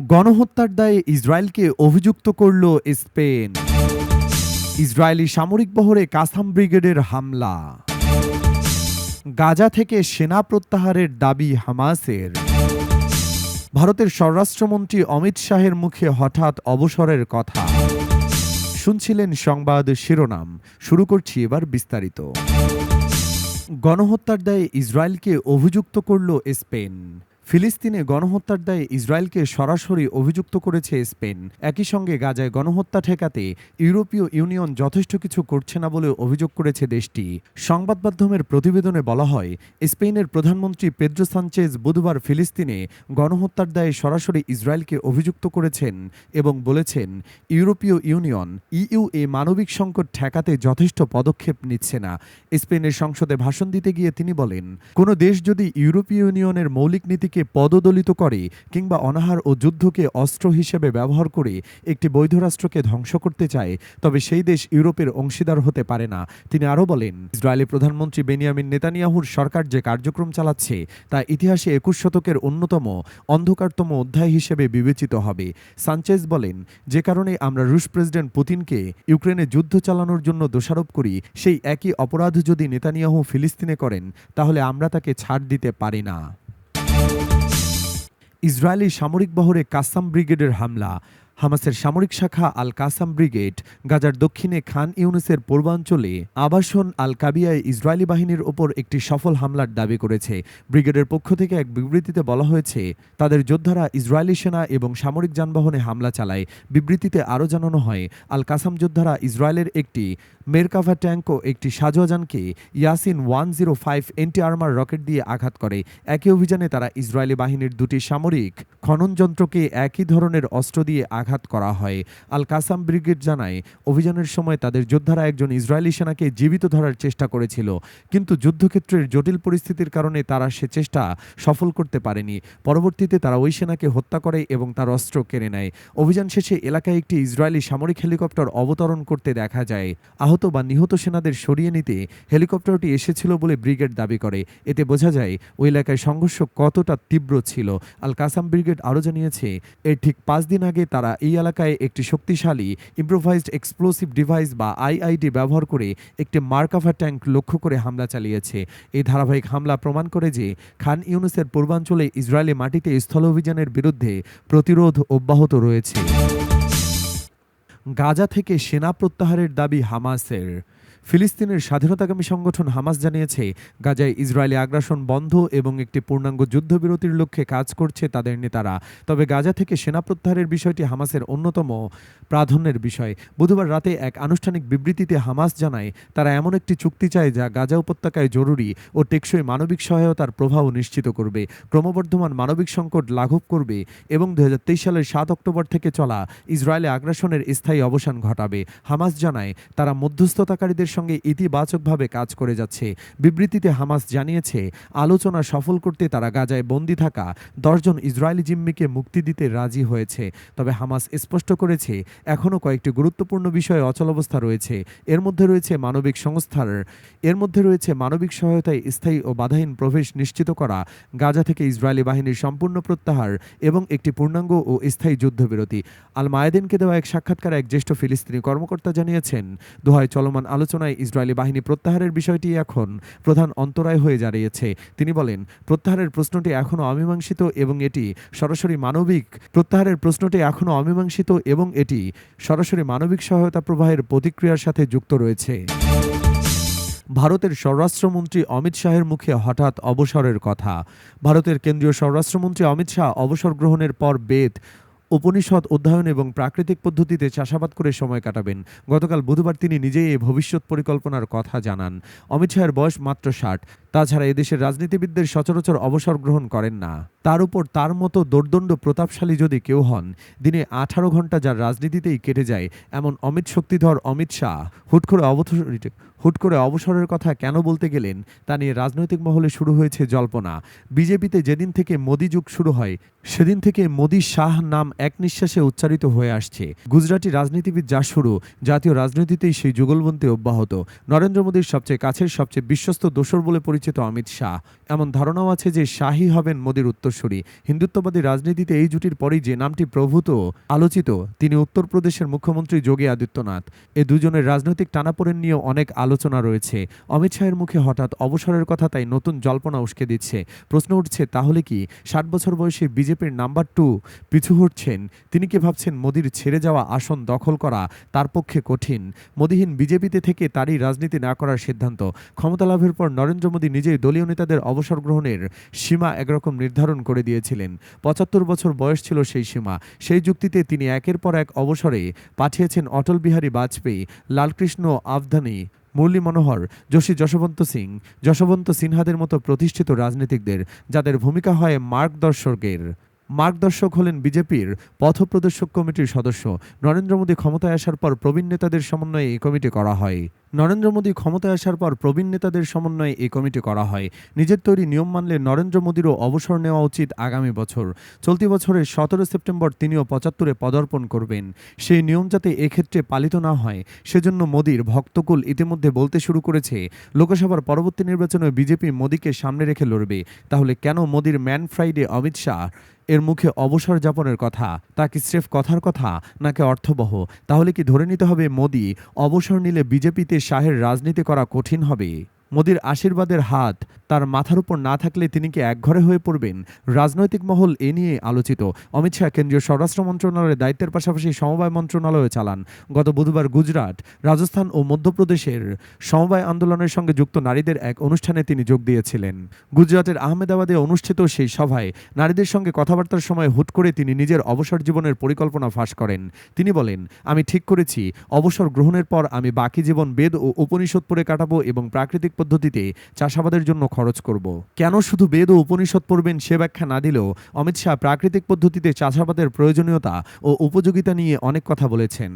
গণহত্যার দায়ে ইসরায়েলকে অভিযুক্ত করল স্পেন। ইসরায়েলি সামরিক বহরে কাসাম ব্রিগেডের হামলা। গাজা থেকে সেনা প্রত্যাহারের দাবি হামাসের। ভারতের স্বরাষ্ট্রমন্ত্রী অমিত শাহের মুখে হঠাৎ অবসরের কথা। শুনছিলেন সংবাদ শিরোনাম। শুরু করছি এবার বিস্তারিত। গণহত্যার দায়ে ইসরায়েলকে অভিযুক্ত করল স্পেন। ফিলিস্তিনে গণহত্যার দায়ে ইসরায়েলকে সরাসরি অভিযুক্ত করেছে স্পেন। একই সঙ্গে গাজায় গণহত্যা ঠেকাতে ইউরোপীয় ইউনিয়ন যথেষ্ট কিছু করছে না বলে অভিযোগ করেছে দেশটি। সংবাদ মাধ্যমের প্রতিবেদনে বলা হয়, স্পেনের প্রধানমন্ত্রী পেদ্রো সানচেজ বুধবার ফিলিস্তিনে গণহত্যার দায়ে সরাসরি ইসরায়েলকে অভিযুক্ত করেছেন এবং বলেছেন, ইউরোপীয় ইউনিয়ন, ইইউ এ মানবিক সংকট ঠেকাতে যথেষ্ট পদক্ষেপ নিচ্ছে না। স্পেনের সংসদে ভাষণ দিতে গিয়ে তিনি বলেন, কোনো দেশ যদি ইউরোপীয় ইউনিয়নের মৌলিক নীতিকে পদদলিত করে কিংবা অনাহার ও যুদ্ধকে অস্ত্র হিসেবে ব্যবহার করে একটি বৈধ রাষ্ট্রকে ধ্বংস করতে চায়, তবে সেই দেশ ইউরোপের অংশীদার হতে পারে না। তিনি আরও বলেন ইসরায়েলি প্রধানমন্ত্রী বেনিয়ামিন নেতানিয়াহুর সরকার যে কার্যক্রম চালাচ্ছে, তা ইতিহাসে একুশ শতকের অন্যতম, অন্ধকারতম অধ্যায় হিসেবে বিবেচিত হবে। সানচেজ বলেন, যে কারণে আমরা রুশ প্রেসিডেন্ট পুতিনকে ইউক্রেনে যুদ্ধ চালানোর জন্য দোষারোপ করি, সেই একই অপরাধ যদি নেতানিয়াহু ফিলিস্তিনে করেন, তাহলে আমরা তাকে ছাড় দিতে পারি না। ইসরায়েলি সামরিক বহরে কাসাম ব্রিগেডের হামলা। হামাসের সামরিক শাখা আল কাসাম ব্রিগেড গাজার দক্ষিণে খান ইউনুসের পূর্বাঞ্চলে আবাসন আল কাবিয়ায় ইসরায়েলি বাহিনীর ওপর একটি সফল হামলার দাবি করেছে। ব্রিগেডের পক্ষ থেকে এক বিবৃতিতে বলা হয়েছে, তাদের যোদ্ধারা ইসরায়েলি সেনা এবং সামরিক যানবাহনে হামলা চালায়। বিবৃতিতে আরও জানানো হয়, আল কাসাম যোদ্ধারা ইসরায়েলের একটি মেরকাভা ট্যাঙ্ক ও একটি সাজোয়াজানকে Yasin one zero five anti armour rocket দিয়ে আঘাত করে। একই অভিযানে তারা ইসরায়েলি বাহিনীর দুটি সামরিক খনন যন্ত্রকে একই ধরনের অস্ত্র দিয়ে আঘাত করা হয়। আল কাসাম ব্রিগেড জানায়, অভিযানের সময় তাদের যোদ্ধারা একজন ইসরায়েলি সেনাকে জীবিত ধরার চেষ্টা করেছিল। কিন্তু যুদ্ধক্ষেত্রের জটিল পরিস্থিতির কারণে তারা সে চেষ্টা সফল করতে পারেনি। পরবর্তীতে তারা ওই সেনাকে হত্যা করে এবং তার অস্ত্র কেড়ে নেয়। অভিযান শেষে এলাকায় একটি ইসরায়েলি সামরিক হেলিকপ্টার অবতরণ করতে দেখা যায়। আহত বা নিহত সেনাদের সরিয়ে নিতে হেলিকপ্টারটি এসেছিল বলে ব্রিগেড দাবি করে। এতে বোঝা যায়, ওই এলাকায় সংঘর্ষ কতটা তীব্র ছিল। আল কাসাম ব্রিগেড আরও জানিয়েছে, এর ঠিক পাঁচ দিন আগে তারা এই এলাকায় একটি শক্তিশালী ইম্প্রোভাইজড এক্সপ্লোসিভ ডিভাইস বা আইআইডি ব্যবহার করে একটি মার্কাফা ট্যাঙ্ক লক্ষ্য করে হামলা চালিয়েছে। এই ধারাবাহিক হামলা প্রমাণ করে যে খান ইউনুসের পূর্বাঞ্চলে ইসরায়েলি মাটিতে স্থল অভিযানের বিরুদ্ধে প্রতিরোধ অব্যাহত রয়েছে। গাজা থেকে সেনা প্রত্যাহারের দাবি হামাসের। ফিলিস্তিনের স্বাধীনতাকামী সংগঠন হামাস জানিয়েছে, গাজায় ইসরায়েলি আগ্রাসন বন্ধ এবং একটি পূর্ণাঙ্গ যুদ্ধবিরতির লক্ষ্যে কাজ করছে তাদের নেতারা। তবে গাজা থেকে সেনা প্রত্যাহারের বিষয়টি হামাসের অন্যতম প্রাধান্যের বিষয়। বুধবার রাতে এক আনুষ্ঠানিক বিবৃতিতে হামাস জানায়, তারা এমন একটি চুক্তি চায় যা গাজা উপত্যকায় জরুরি ও টেকসই মানবিক সহায়তার প্রভাব নিশ্চিত করবে, ক্রমবর্ধমান মানবিক সংকট লাঘব করবে এবং দু হাজার তেইশ সালের সাত অক্টোবর থেকে চলা ইসরায়েলে আগ্রাসনের স্থায়ী অবসান ঘটাবে। হামাস জানায়, তারা মধ্যস্থতাকারীদের সঙ্গে ইতিবাচকভাবে কাজ করে যাচ্ছে। বিবৃতিতে হামাস জানিয়েছে, আলোচনা সফল করতে তারা গাজায় বন্দী থাকা দশজন ইসরায়েলি জিম্মিকে মুক্তি দিতে রাজি হয়েছে। তবে হামাস স্পষ্ট করেছে, এখনও কয়েকটি গুরুত্বপূর্ণ বিষয়ে অচলাবস্থা রয়েছে। এর মধ্যে রয়েছে মানবিক সংস্থার, এর মধ্যে রয়েছে মানবিক সহায়তায় স্থায়ী ও বাধাহীন প্রবেশ নিশ্চিত করা, গাজা থেকে ইসরায়েলি বাহিনীর সম্পূর্ণ প্রত্যাহার এবং একটি পূর্ণাঙ্গ ও স্থায়ী যুদ্ধবিরতি। আল মায়েদিনকে দেওয়া এক সাক্ষাৎকারে এক জ্যেষ্ঠ ফিলিস্তিনি কর্মকর্তা জানিয়েছেন, দোহায় চলমান আলোচনায় ইসরায়েলি বাহিনী প্রত্যাহারের বিষয়টি এখন প্রধান অন্তরায় হয়ে দাঁড়িয়েছে। তিনি বলেন, প্রত্যাহারের প্রশ্নটি এখনও অমীমাংসিত এবং এটি সরাসরি মানবিক, প্রত্যাহারের প্রশ্নটি এখনও অমীমাংসিত এবং এটি সরাসরি মানবিক সহায়তা প্রবাহের প্রতিক্রিয়ার সাথে যুক্ত রয়েছে। ভারতের স্বরাষ্ট্রমন্ত্রী অমিত শাহের মুখে হঠাৎ অবসরের কথা। ভারতের কেন্দ্রীয় স্বরাষ্ট্রমন্ত্রী অমিত শাহ অবসর গ্রহণের পর বেদ উপনিষদ অধ্যয়ন এবং প্রাকৃতিক পদ্ধতিতে চাষাবাদ করে সময় কাটাবেন। গতকাল বুধবার তিনি নিজেই এই ভবিষ্যৎ পরিকল্পনার কথা জানান। অমিত শাহের বয়স মাত্র ষাট। তাছাড়া এদেশের রাজনীতিবিদদের সচরাচর অবসর গ্রহণ করেন না। তার উপর তার মতো দোর্দণ্ড প্রতাপশালী যদি কেউ হন, দিনে আঠারো ঘণ্টা যার রাজনীতিতেই কেটে যায়, এমন অমিত শক্তিধর অমিত শাহ, হুট করে অবসর হুট করে অবসরের কথা কেন বলতে গেলেন, তা নিয়ে রাজনৈতিক মহলে শুরু হয়েছে জল্পনা। বিজেপিতে যেদিন থেকে মোদি যুগ শুরু হয়, সেদিন থেকে মোদি শাহ নাম এক নিঃশ্বাসে উচ্চারিত হয়ে আসছে। গুজরাটি রাজনীতিবিদ যা শুরু, জাতীয় রাজনীতিতেই সেই যুগলবন্দি অব্যাহত। নরেন্দ্র মোদীর সবচেয়ে কাছের, সবচেয়ে বিশ্বস্ত দোসর বলে পরিচিত পরিচিত অমিত শাহ। এমন ধারণাও আছে যে শাহই হবেন মোদীর উত্তরসূরি। হিন্দুত্ববাদী রাজনীতিতে এই জুটির পরেই যে নামটি প্রভূত, আলোচিত, তিনি উত্তরপ্রদেশের মুখ্যমন্ত্রী যোগী আদিত্যনাথ। এ দুজনের রাজনৈতিক টানাপোড়েন নিয়েও অনেক আলোচনা রয়েছে। অমিত শাহের মুখে হঠাৎ অবসরের কথা তাই নতুন জল্পনা উস্কে দিচ্ছে। প্রশ্ন উঠছে, তাহলে কি ষাট বছর বয়সে বিজেপির নাম্বার টু পিছু হটছেন? তিনি কি ভাবছেন মোদীর ছেড়ে যাওয়া আসন দখল করা তার পক্ষে কঠিন? মোদীহীন বিজেপিতে থেকে তারই রাজনীতি না করার সিদ্ধান্ত। ক্ষমতা লাভের পর নরেন্দ্র মোদী নিজেই দলীয় নেতাদের অবসর গ্রহণের সীমা একরকম নির্ধারণ করে দিয়েছিলেন। পঁচাত্তর বছর বয়স ছিল সেই সীমা। সেই যুক্তিতে তিনি একের পর এক অবসরে পাঠিয়েছেন অটল বিহারী বাজপেয়ী, লালকৃষ্ণ আবধানী মুরলী মনোহর, যোশী যশবন্ত সিং, যশবন্ত সিনহাদের মতো প্রতিষ্ঠিত রাজনীতিকদের, যাদের ভূমিকা হয় মার্গদর্শকের। মার্গদর্শক হলেন বিজেপির পথপ্রদর্শক কমিটির সদস্য। নরেন্দ্র মোদী ক্ষমতায় আসার পর প্রবীণ নেতাদের সমন্বয়ে এই কমিটি করা হয়। নরেন্দ্র মোদী ক্ষমতায় আসার পর প্রবীণ নেতাদের সমন্বয়ে এই কমিটি করা হয়। নিজের তৈরি নিয়ম মানলে নরেন্দ্র মোদীরও অবসর নেওয়া উচিত আগামী বছর। চলতি বছরের সতেরো সেপ্টেম্বর তিনিও পঁচাত্তরে পদার্পণ করবেন। সেই নিয়ম যাতে এক্ষেত্রে পালিত না হয়, সেজন্য মোদীর ভক্তকুল ইতিমধ্যে বলতে শুরু করেছে, লোকসভার পরবর্তী নির্বাচনে বিজেপি মোদীকে সামনে রেখে লড়বে। তাহলে কেন মোদীর ম্যান ফ্রাইডে অমিত শাহ এর মুখে অবসর যাপনের কথা, তা কি স্রেফ কথার কথা নাকি অর্থবহ? তাহলে কি ধরে নিতে হবে মোদী, অবসর নিলে বিজেপিতে শাহের রাজনীতি করা কঠিন হবে? মোদীর আশীর্বাদের হাত তার মাথার উপর না থাকলে তিনি কি একঘরে হয়ে পড়বেন? রাজনৈতিক মহল এ নিয়ে আলোচিত। অমিত শাহ কেন্দ্রীয় স্বরাষ্ট্র মন্ত্রণালয়ের দায়িত্বের পাশাপাশি সমবায় মন্ত্রণালয়ে চালান। গত বুধবার গুজরাট, রাজস্থান ও মধ্যপ্রদেশের সমবায় আন্দোলনের সঙ্গে যুক্ত নারীদের এক অনুষ্ঠানে তিনি যোগ দিয়েছিলেন। গুজরাটের আহমেদাবাদে অনুষ্ঠিত সেই সভায় নারীদের সঙ্গে কথাবার্তার সময় হুট করে তিনি নিজের অবসর জীবনের পরিকল্পনা ফাঁস করেন। তিনি বলেন, আমি ঠিক করেছি। অবসর গ্রহণের পর আমি বাকি জীবন বেদ ও উপনিষদ পড়ে কাটাবো এবং প্রাকৃতিক পদ্ধতিতে চাষাবাদের জন্য খরচ করব। কেন শুধু বেদ ও উপনিষদ পড়বেন সে ব্যাখ্যা না দিলেও অমিত শাহ প্রাকৃতিক পদ্ধতিতে চাষাবাদের প্রয়োজনীয়তা ও উপযোগিতা নিয়ে অনেক কথা বলেছেন।